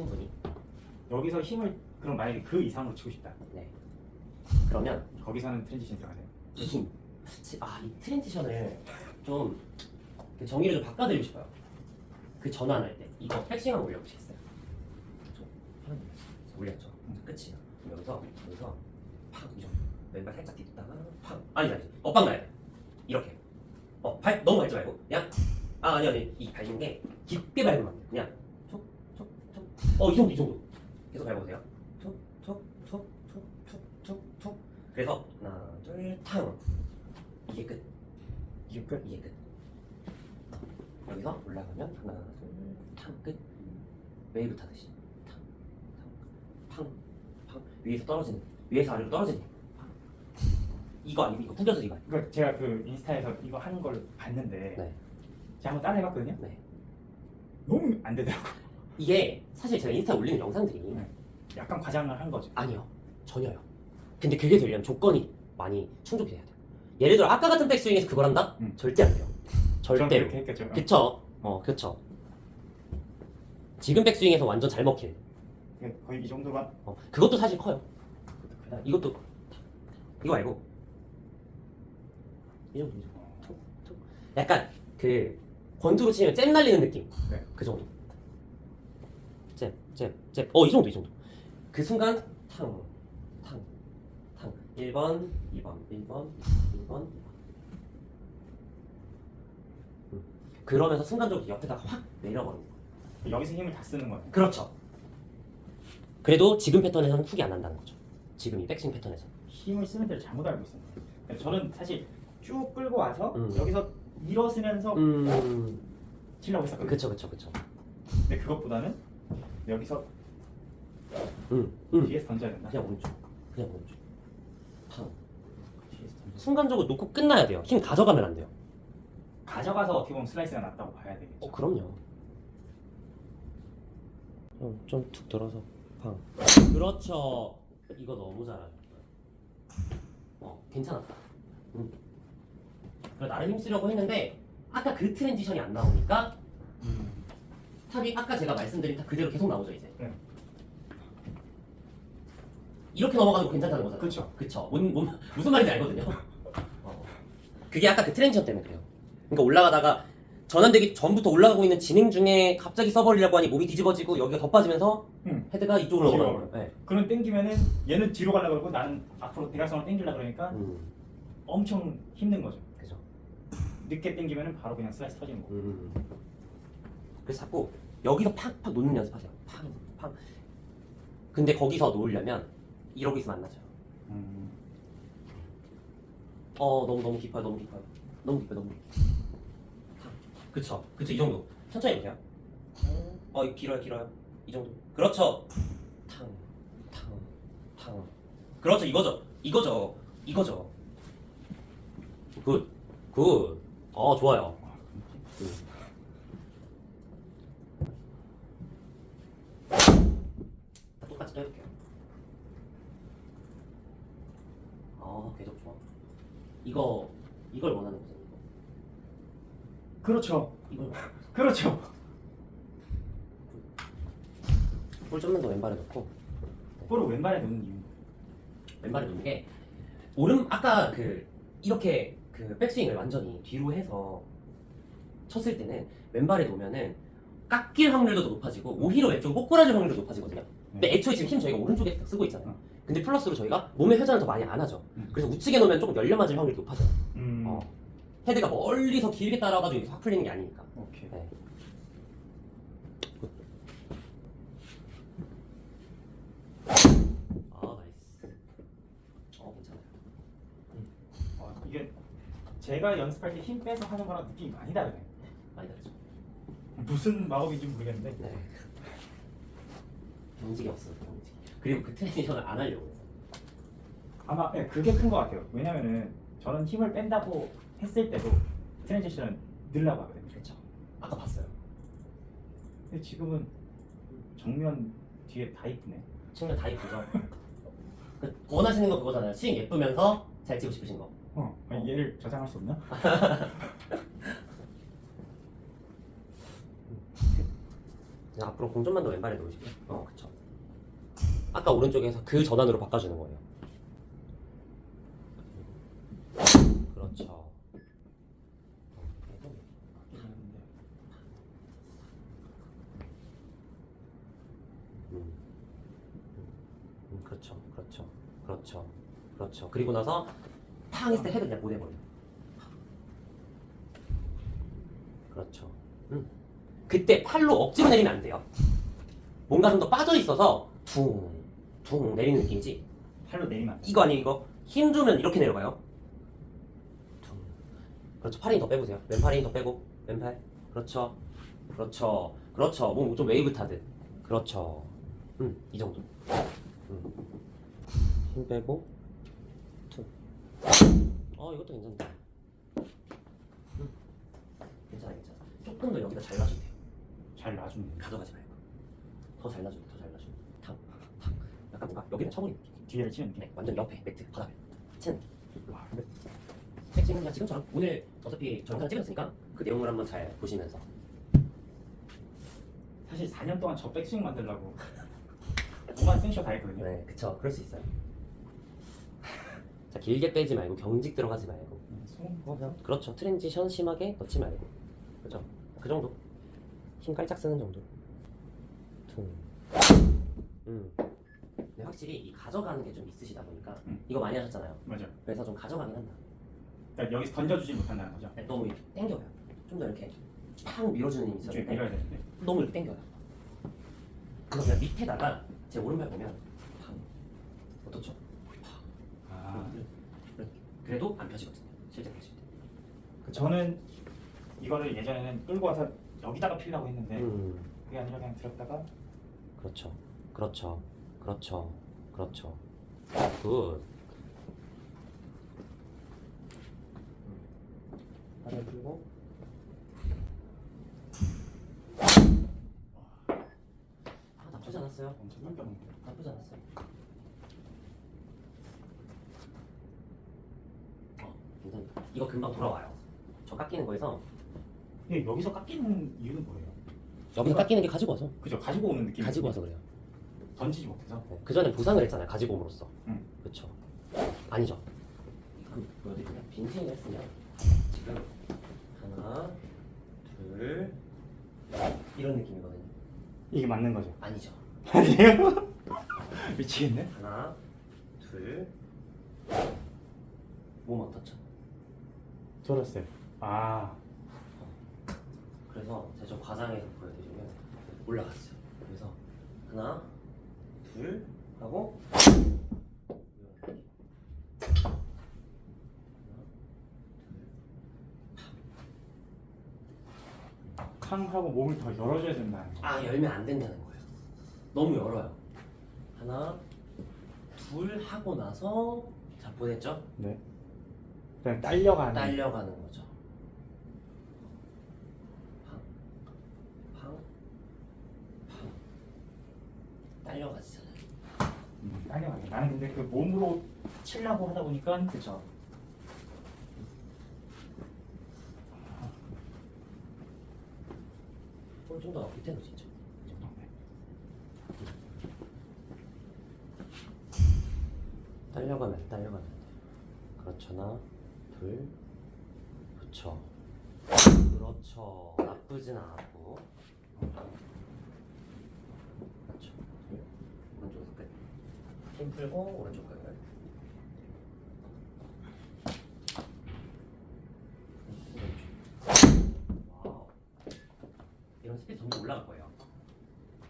충분히. 여기서 힘을 그럼 만약에 그 이상으로 치고 싶다. 네. 그러면 거기서는 트랜지션 들어가세요. 이 힘. 아, 이 트랜지션을 좀그 정의를 좀 바꿔드리고 싶어요. 그 전환할 때 이거 백스윙 한번 올려보시겠어요? 좀 하나 올렸죠. 끝이에요. 그럼 여기서 여기서 팡이 정도. 왼발 살짝 딛다가 팡 아니 아니 엇박 나야 돼. 이렇게. 어 발 너무 밟지 말고 그냥 아 아니 아니 이 밟는 게 깊게 밟으면 안 돼. 그냥 어 이 정도 이 정도 계속 밟아보세요. 촉촉촉촉촉촉촉 그래서 하나 둘 탕 이게 끝. 이게 끝. 이게 끝. 여기서 올라가면 하나, 둘, 탕 끝. 웨이브 타듯이 탕, 탕, 팡, 팡 위에서 떨어지는, 위에서 아래로 떨어지는. 팡. 이거 아니고 이거 구겨서 이거. 그러니까 제가 그 인스타에서 이거 하는 걸 봤는데 네. 제가 한번 따라 해봤거든요. 네. 너무 안 되더라고. 이게 사실 제가 인스타 에 올리는 영상들이 네. 약간 과장을 한 거죠. 아니요, 전혀요. 근데 그게 되려면 조건이 많이 충족해야 돼요. 예를 들어 아까 같은 백스윙에서 그걸 한다? 음. 절대 안 돼요. 저는 절대로. 그렇게 했겠죠. 그쵸? 어, 그쵸. 지금 백스윙에서 완전 잘 먹힐. 어, 거의 이 정도가 어, 그것도 사실 커요. 크다. 이것도 이거 말고 이 정도, 이 정도. 약간 그 권투로 치면 잽 날리는 느낌. 네. 그 정도. 잽, 잽, 잽. 어, 이 정도, 이 정도. 그 순간 탕, 탕, 탕. 1번, 2번, 1번, 2번. 음. 그러면서 순간적으로 옆에다가 확 내려버리는 거. 여기서 힘을 다 쓰는 거예요. 그렇죠. 그래도 지금 패턴에서는 훅이 안 난다는 거죠. 지금 이 백스윙 패턴에서. 힘을 쓰는 데를 잘못 알고 있어요. 그러니까 저는 사실 쭉 끌고 와서 음. 여기서 일어서면서 음, 치려고 했었거든요. 그쵸, 그쵸, 그쵸. 근데 그것보다는 여기서 음, 음. 뒤에서 던져야 된다. 그냥 오른쪽, 그냥 오른쪽. 팡. 뒤에서 던져. 순간적으로 놓고 끝나야 돼요. 힘 가져가면 안 돼요. 가져가서 어떻게 보면 슬라이스가 낫다고 봐야 되겠죠. 어, 그럼요. 어, 좀툭 들어서 팡. 그렇죠. 이거 너무 잘하셨어요. 어, 괜찮았다. 음. 그래, 나름 힘쓰려고 했는데 아까 그 트랜지션이 안 나오니까 음. 탑이 아까 제가 말씀드린 탑 그대로 계속 나오죠 이제. 네. 이렇게 넘어가도 괜찮다는 거잖아요. 그렇죠. 그쵸. 뭔, 뭔, 무슨 말인지 알거든요. 어. 그게 아까 그 트랜지션 때문에 그래요. 그러니까 올라가다가 전환되기 전부터 올라가고 있는 진행 중에 갑자기 써버리려고 하니 몸이 뒤집어지고 여기가 더 빠지면서 음. 헤드가 이쪽으로 뒤로 넘어가는 거예요. 네. 그런 땡기면은 얘는 뒤로 가려고 그러고 나는 앞으로 대각선을 땡기려고 그러니까 음, 엄청 힘든 거죠. 그죠. 늦게 땡기면은 바로 그냥 슬라이스 터지는 거. 음. 그래서 자꾸 여기서 팍팍 놓는 연습하세요. 팍, 팍. 근데 거기서 놓으려면 이러고 있으면 안 나죠. 음. 어 너무 너무 깊어요 너무 깊어요. 너무 깊어요 너무 깊어요. 그쵸 그쵸 이 정도. 천천히 보세요. 어 이거 길어요 길어요? 이 정도. 그렇죠. 탕 탕 탕. 그렇죠 이거죠. 이거죠. 이거죠. 굿 굿 어 좋아요. 음. 똑같이 또 해볼게요 아 계속 좋아 이거 이걸 원하는 거죠 이거 그렇죠. 이걸 원하는 거죠 그렇죠. 볼 좀만 더 왼발에 넣고 볼을 왼발에 놓는 이유. 왼발에 놓는 게 오른 아까 그 이렇게 그 백스윙을 완전히 뒤로 해서 쳤을 때는 왼발에 놓으면은 깎일 확률도 더 높아지고 오히려 왼쪽 꼬꾸라질 확률도 높아지거든요. 근데 애초에 지금 힘 저희가 오른쪽에 쓰고 있잖아요. 근데 플러스로 저희가 몸의 회전을 더 많이 안 하죠. 음. 그래서 우측에 놓으면 조금 열려 맞을 확률이 높아져요. 음. 어. 헤드가 멀리서 길게 따라와가지고 여기서 확 풀리는 게 아니니까. 오케이. 네. 아 나이스. 어 괜찮아요. 어, 이게 제가 연습할 때 힘 빼서 하는 거랑 느낌이 많이 다르네. 많이 다르죠. 무슨 마법인지 모르겠는데. 네. 경직이 없어요. 경직. 그리고 그 트랜지션을 안 하려고. 아마 네, 그게 큰 것 같아요. 왜냐면은 저는 힘을 뺀다고 했을 때도 트랜지션은 늘라고 하거든요. 그렇죠. 아까 봤어요. 근데 지금은 정면 뒤에 다 이쁘네. 측면 다 이쁘죠. 그 원하시는 거 그거잖아요. 스윙 예쁘면서 잘 치고 싶으신 거. 어, 아니, 얘를 저장할 수 없나? 앞으로 공전만도 왼발에 놓으시고요. 어, 그쵸. 아까 오른쪽에서 그 전환으로 바꿔주는 거예요. 그렇죠. 음. 음, 그렇죠, 그렇죠, 그렇죠, 그렇죠. 그리고 나서 탕 했을 때 헤드 그냥 보내버려. 그렇죠. 음. 그때 팔로 억지로 내리면 안 돼요. 뭔가 좀 더 빠져 있어서 둥, 둥 내리는 느낌이지. 팔로 내리면 안 돼. 이거 아니에요, 이거. 힘 주면 이렇게 내려가요. 둥. 그렇죠. 팔힘더 빼보세요. 왼팔 힘더 빼고, 왼팔. 그렇죠. 그렇죠. 그렇죠. 몸 좀 웨이브 타듯. 그렇죠. 음, 이 정도. 음. 힘 빼고, 툭. 어, 이것도 괜찮다. 음. 괜찮아, 괜찮아. 조금 더 여기다 잘 놔주면 돼요. 잘 놔주면 돼. 가져가지 말고. 더 잘 놔주면 돼, 더잘 놔주면. 뭔가 여기는 느낌. 뒤에를 치는 게. 네, 완전 옆에 매트 바닥에 느낌. 와, 근데 백스윙은 그냥 지금처럼 오늘 어차피 저 영상 찍었으니까 그 내용을 한번 잘 보시면서 사실 4년 동안 저 백스윙 만들려고 오만 생쇼 다 했거든요. 네, 그쵸. 그럴 수 있어요. 자, 길게 빼지 말고 경직 들어가지 말고. 음, 손 어, 그냥 그렇죠. 트랜지션 심하게 넣지 말고. 그죠? 그 정도. 힘 깔짝 쓰는 정도. 퉁. 음. 확실히 이 가져가는 게 좀 있으시다 보니까 음. 이거 많이 하셨잖아요. 맞아. 그래서 좀 가져가긴 한다. 그러니까 여기서 던져주지 못한다는 거죠. 네, 너무 이렇게 당겨요. 좀 더 이렇게 팍 밀어주는 힘이 있었는데 밀어야 되는데. 너무 이렇게 당겨요. 그래서 그냥 밑에다가 제 오른발 보면 팍. 어떻죠? 아, 이렇게. 그래도 안 펴지거든요. 실제 보실 때. 그 저는 이거를 예전에는 끌고 와서 여기다가 피려고 했는데 음, 그게 아니라 그냥 들었다가 그렇죠. 그렇죠. 그렇죠. 그렇죠. 굿. 풀고. 아, 나쁘지 않았어요. 엄청 깜깜한데. 나쁘지 않았어요. 어, 괜찮다. 이거 금방 돌아와요. 저 깎이는 거에서 이게 여기서 깎이는 이유는 뭐예요? 여기서 깎이는 게 가지고 와서 그죠? 가지고 오는 느낌. 가지고 와서 그래요. 던지지 못해서. 그 전에 보상을 했잖아요. 가지고 옴으로써. 응. 그렇죠. 아니죠. 한번 보여드릴게요. 빈스윙 했으면 지금 하나, 둘 이런 느낌이거든요. 이게 맞는 거죠? 아니죠. 아니에요? 미치겠네. 하나, 둘. 몸 어떻죠? 졸았어요. 아, 그래서 제가 좀 과장해서 보여드리면 올라갔어요. 그래서 하나, 둘 하고 느낌. 캉하고 몸을 더 열어줘야 된다는 거. 아 열면 안 된다는 거예요. 너무 열어요. 하나, 둘 하고 나서 자 보냈죠? 네. 그냥 딸려가는. 딸려가는 거죠. 팡, 팡, 팡. 딸려가지 딸려가게. 나는 근데 그 몸으로 치려고 하다 보니까 그쵸? 어, 좀더 밑에 놓으시죠. 이 정도. 딸려가면 딸려가면 하나, 둘, 그렇죠. 그렇죠. 나쁘진 않았고. 그렇죠. 힘 풀고 오른쪽 끝. 와우. 이런 스피드 점점 올라갈 거예요.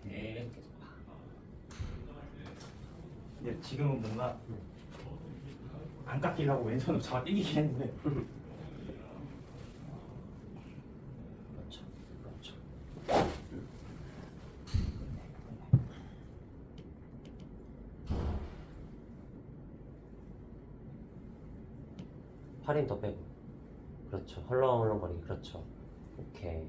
계속 계속. 근데 지금은 뭔가 음. 안 깎이려고 왼손으로 잡아 당기긴 했는데 그렇죠. 그렇죠. 팔힘 더 빼고. 그렇죠. 헐렁헐렁거리기. 그렇죠. 오케이.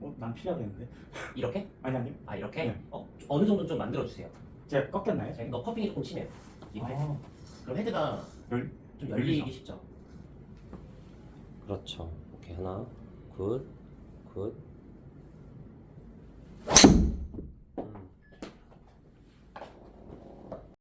어? 난 했는데 이렇게? 아니 아니 아 이렇게? 네. 어 어느 정도 좀 만들어 주세요. 제가 꺾였나요? 너 커핑이 조금 심해요. 이거 헤드. 아, 그럼 헤드가 열- 좀 열리죠. 열리기 쉽죠. 그렇죠. 오케이 하나, 굿, 굿.